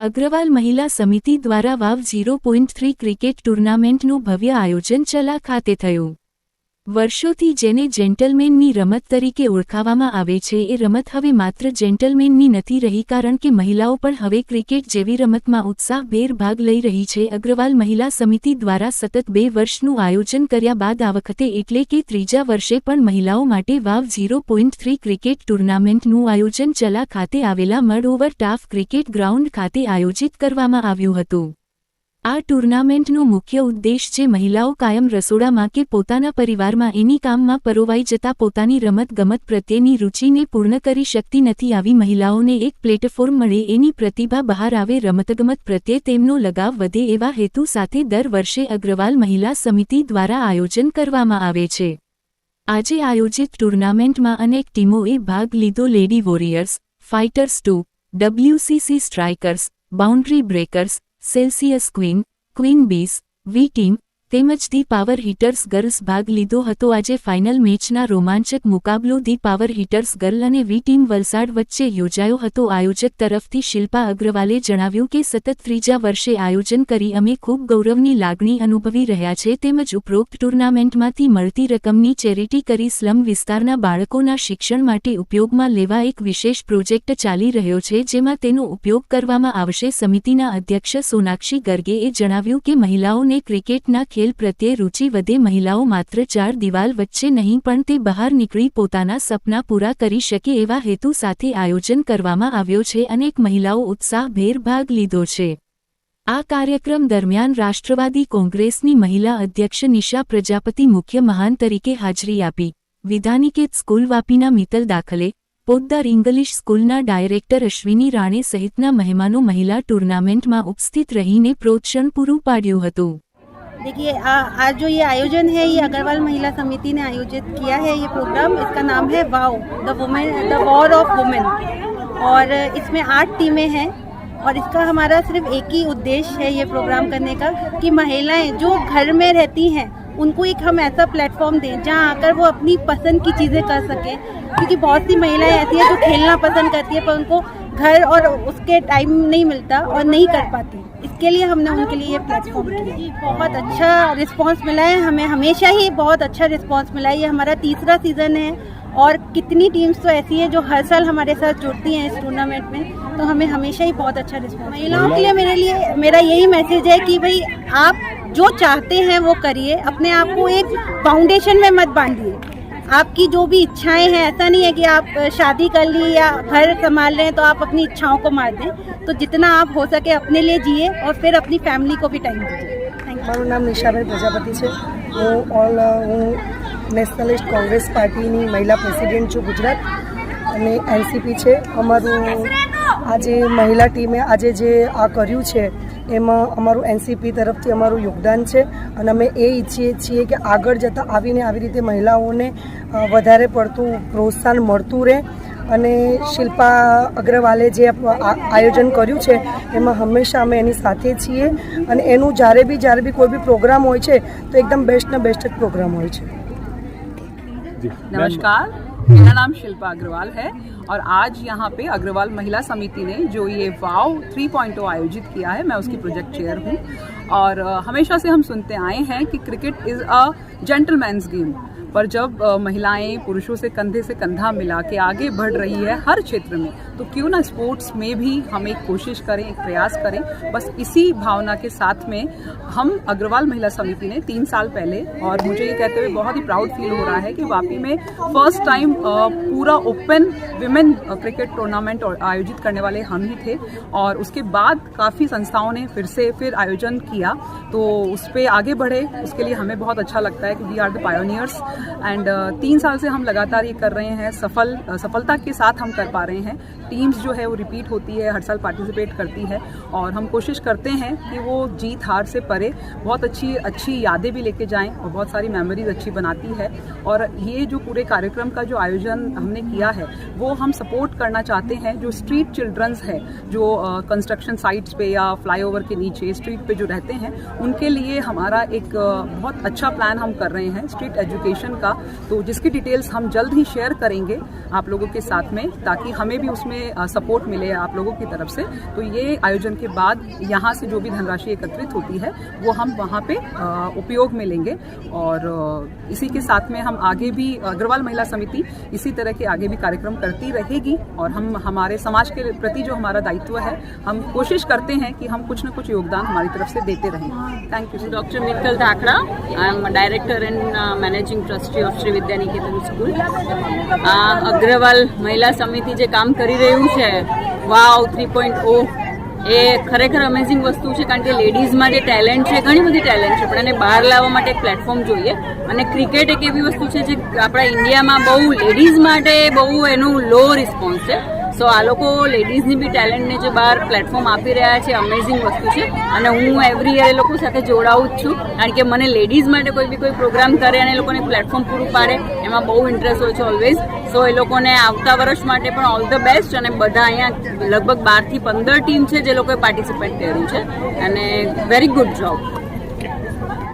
અગ્રવાલ મહિલા સમિતિ દ્વારા wow zero point three cricket ટુર્નામેન્ટનું ભવ્ય આયોજન ચલા ખાતે થયું. વર્ષોથી જેને જેન્ટલમેનની રમત તરીકે ઓળખાવામાં આવે છે, એ રમત હવે માત્ર જેન્ટલમેનની નથી રહી કારણ કે મહિલાઓ પણ હવે ક્રિકેટ જેવી રમતમાં ઉત્સાહભેર ભાગ લઈ રહી છે. અગ્રવાલ મહિલા સમિતિ દ્વારા સતત બે વર્ષનું આયોજન કર્યા બાદ આ વખતે એટલે કે ત્રીજા વર્ષે પણ મહિલાઓ માટે વાવ ઝીરો પોઈન્ટ થ્રી ક્રિકેટ ટુર્નામેન્ટનું આયોજન ચલા ખાતે આવેલા mud over turf cricket ground ખાતે આયોજિત કરવામાં આવ્યું હતું. આ ટુર્નામેન્ટનો મુખ્ય ઉદ્દેશ છે મહિલાઓ કાયમ રસોડામાં કે પોતાના પરિવારમાં એની કામમાં પરોવાઈ જતા પોતાની રમતગમત પ્રત્યેની રુચિને પૂર્ણ કરી શકતી નથી આવી મહિલાઓને એક પ્લેટફોર્મ મળે એની પ્રતિભા બહાર આવે રમતગમત પ્રત્યે તેમનો લગાવ વધે એવા હેતુ સાથે દર વર્ષે અગ્રવાલ મહિલા સમિતિ દ્વારા આયોજન કરવામાં આવે છે. આજે આયોજિત ટુર્નામેન્ટમાં અનેક ટીમોએ ભાગ લીધો lady warriors, fighters two WCC strikers, boundary breakers Celsius Queen, Queen Bees, V-Team, તેમજ ધી પાવર હિટર્સ ગર્લ્સ ભાગ લીધો હતો. આજે ફાઇનલ મેચના રોમાંચક મુકાબલો ધી પાવર હિટર્સ ગર્લ અને વી ટીમ વલસાડ વચ્ચે યોજાયો હતો. આયોજક તરફથી શિલ્પા અગ્રવાલે જણાવ્યું કે સતત ત્રીજા વર્ષે આયોજન કરી અમે ખૂબ ગૌરવની લાગણી અનુભવી રહ્યા છે. તેમજ ઉપરોક્ત ટુર્નામેન્ટમાંથી મળતી રકમની ચેરિટી કરી સ્લમ વિસ્તારના બાળકોના શિક્ષણ માટે ઉપયોગમાં લેવા એક વિશેષ પ્રોજેક્ટ ચાલી રહ્યો છે, જેમાં તેનો ઉપયોગ કરવામાં આવશે. સમિતિના અધ્યક્ષ સોનાક્ષી ગર્ગેએ જણાવ્યું કે મહિલાઓને ક્રિકેટના ખેલ પ્રત્યે રુચિ વધે, મહિલાઓ માત્ર ચાર દિવાલ વચ્ચે નહીં, પણ તે બહાર નીકળી પોતાના સપના પૂરા કરી શકે એવા હેતુ સાથે આયોજન કરવામાં આવ્યો છે અનેક મહિલાઓ ઉત્સાહભેર ભાગ લીધો છે. આ કાર્યક્રમ દરમિયાન રાષ્ટ્રવાદી કોંગ્રેસની મહિલા અધ્યક્ષ નિશા પ્રજાપતિ મુખ્ય મહાન તરીકે હાજરી આપી. વિધાનિકેત સ્કૂલ વાપીના મિત્તલ દાખલે, પોદ્દાર ઇંગ્લિશ સ્કૂલના ડાયરેક્ટર અશ્વિની રાણે સહિતના મહેમાનો મહિલા ટુર્નામેન્ટમાં ઉપસ્થિત રહીને પ્રોત્સાહન પૂરું પાડ્યું હતું. देखिए आज जो ये आयोजन है, ये अग्रवाल महिला समिति ने आयोजित किया है ये प्रोग्राम इसका नाम है wow the women the war of women और इसमें आठ टीमें हैं और इसका हमारा सिर्फ़ एक ही उद्देश्य है ये प्रोग्राम करने का कि महिलाएँ जो घर में रहती हैं, उनको एक हम ऐसा प्लेटफॉर्म दें जहाँ आकर वो अपनी पसंद की चीज़ें कर सकें। क्योंकि बहुत सी महिलाएँ ऐसी हैं जो खेलना पसंद करती है, पर उनको घर और उसके टाइम नहीं मिलता और नहीं कर पाती। इसके लिए हमने उनके लिए प्लेटफॉर्म किया बहुत अच्छा रिस्पांस मिला है हमें हमेशा ही बहुत अच्छा रिस्पांस मिला है। ये हमारा तीसरा सीज़न है और कितनी टीम्स तो ऐसी हैं जो हर साल हमारे साथ जुड़ती हैं इस टूर्नामेंट में तो हमें हमेशा ही बहुत अच्छा रिस्पॉन्स महिलाओं के लिए मेरे लिए मेरा यही मैसेज है कि भाई आप जो चाहते हैं वो करिए अपने आप को एक फाउंडेशन में मत बांधिए। आपकी जो भी इच्छाएं हैं ऐसा नहीं है कि आप शादी कर ली या घर संभाल रहे हैं तो आप अपनी इच्छाओं को मार दें तो जितना आप हो सके अपने लिए जिए और फिर अपनी फैमिली को भी टाइम दीजिए थैंक यू મારું નામ નિશાબેન પ્રજાપતિ છે હું ઓલ હું નેશનલિસ્ટ કોંગ્રેસ પાર્ટીની મહિલા પ્રેસિડેન્ટ છું ગુજરાત અને એનસીપી છે અમારું આજે મહિલા ટીમે આજે જે આ કર્યું છે એમાં અમારું એનસીપી તરફથી અમારું યોગદાન છે અને અમે એ ઈચ્છીએ છીએ કે આગળ જતાં આવીને આવી રીતે મહિલાઓને વધારે પડતું પ્રોત્સાહન મળતું રહે. અને શિલ્પા અગ્રવાલે જે આયોજન કર્યું છે એમાં હંમેશા અમે એની સાથે છીએ. અને એનું જ્યારે બી જ્યારે બી કોઈ બી પ્રોગ્રામ હોય છે તો એકદમ બેસ્ટ ને બેસ્ટ જ પ્રોગ્રામ હોય છે. નમસ્કાર. मेरा नाम शिल्पा अग्रवाल है और आज यहाँ पे अग्रवाल महिला समिति ने जो ये वाव 3.0 आयोजित किया है, मैं उसकी प्रोजेक्ट चेयर हूँ। और हमेशा से हम सुनते आए हैं कि cricket is a gentleman's game, पर जब महिलाएँ पुरुषों से कंधे से कंधा मिला के आगे बढ़ रही है हर क्षेत्र में तो क्यों ना स्पोर्ट्स में भी हम एक कोशिश करें, एक प्रयास करें। बस इसी भावना के साथ में हम अग्रवाल महिला समिति ने तीन साल पहले, और मुझे ये कहते हुए बहुत ही प्राउड फील हो रहा है कि वापी में फ़र्स्ट टाइम पूरा ओपन विमेन क्रिकेट टूर्नामेंट आयोजित करने वाले हम ही थे। और उसके बाद काफ़ी संस्थाओं ने फिर से फिर आयोजन किया। तो उस पर आगे बढ़े। उसके लिए हमें बहुत अच्छा लगता है कि we are the pioneers and तीन साल से हम लगातार ये कर रहे हैं। सफल सफलता के साथ हम कर पा रहे हैं। टीम्स जो है वो रिपीट होती है हर साल पार्टिसिपेट करती है और हम कोशिश करते हैं कि वो जीत हार से परे बहुत अच्छी अच्छी यादें भी लेके जाएँ और बहुत सारी मेमोरीज अच्छी बनाती है। और ये जो पूरे कार्यक्रम का जो आयोजन हमने किया है वो हम सपोर्ट करना चाहते हैं जो स्ट्रीट चिल्ड्रंस है जो कंस्ट्रक्शन साइट्स पे या फ्लाईओवर के नीचे स्ट्रीट पे जो रहते हैं उनके लिए हमारा एक अ, बहुत अच्छा प्लान हम कर रहे हैं स्ट्रीट एजुकेशन का। तो जिसकी डिटेल्स हम जल्द ही शेयर करेंगे आप लोगों के साथ में ताकि हमें भी उसमें सपोर्ट मिले आप लोगों की तरफ से तो ये आयोजन के बाद यहाँ से जो भी धनराशि एकत्रित होती है वो हम वहाँ पे अ, उपयोग में लेंगे और अ, इसी के साथ में हम आगे भी अग्रवाल महिला समिति इसी तरह के आगे भी कार्यक्रम करती रहेगी और हम हमारे समाज के प्रति जो हमारा दायित्व है हम कोशिश करते हैं कि हम कुछ न कुछ योगदान हमारी तरफ से देते रहें thank you Dr. Mittal Thakra. I'm a director and uh, managing trustee of Sri Vidyaniketan School. આ અગ્રવાલ મહિલા સમિતિ જે કામ કરી રહ્યું છે. વાવ થ્રી પોઈન્ટ ઓ એ ખરેખર અમેઝિંગ વસ્તુ છે, કારણ કે લેડીઝમાં જે ટેલેન્ટ છે, ઘણી બધી ટેલેન્ટ છે, પણ એને બહાર લાવવા માટે એક પ્લેટફોર્મ જોઈએ. અને ક્રિકેટ એક એવી વસ્તુ છે જે આપણા ઇન્ડિયામાં બહુ લેડીઝ માટે બહુ એનું લો રિસ્પોન્સ છે. સો આ લોકો લેડીઝની બી ટેલેન્ટને જે બહાર પ્લેટફોર્મ આપી રહ્યા છે અમેઝિંગ વસ્તુ છે. અને હું એવરી યર એ લોકો સાથે જોડાઉં જ છું, કારણ કે મને લેડીઝ માટે કોઈ બી કોઈ પ્રોગ્રામ કરે અને એ લોકોને પ્લેટફોર્મ પૂરું પાડે, એમાં બહુ ઇન્ટરેસ્ટ હોય છે ઓલવેઝ સો એ લોકોને આવતા વર્ષ માટે પણ ઓલ ધ બેસ્ટ અને બધા અહીંયા લગભગ બારથી પંદર ટીમ છે જે લોકોએ પાર્ટિસિપેટ કર્યું છે. અને વેરી ગુડ જોબ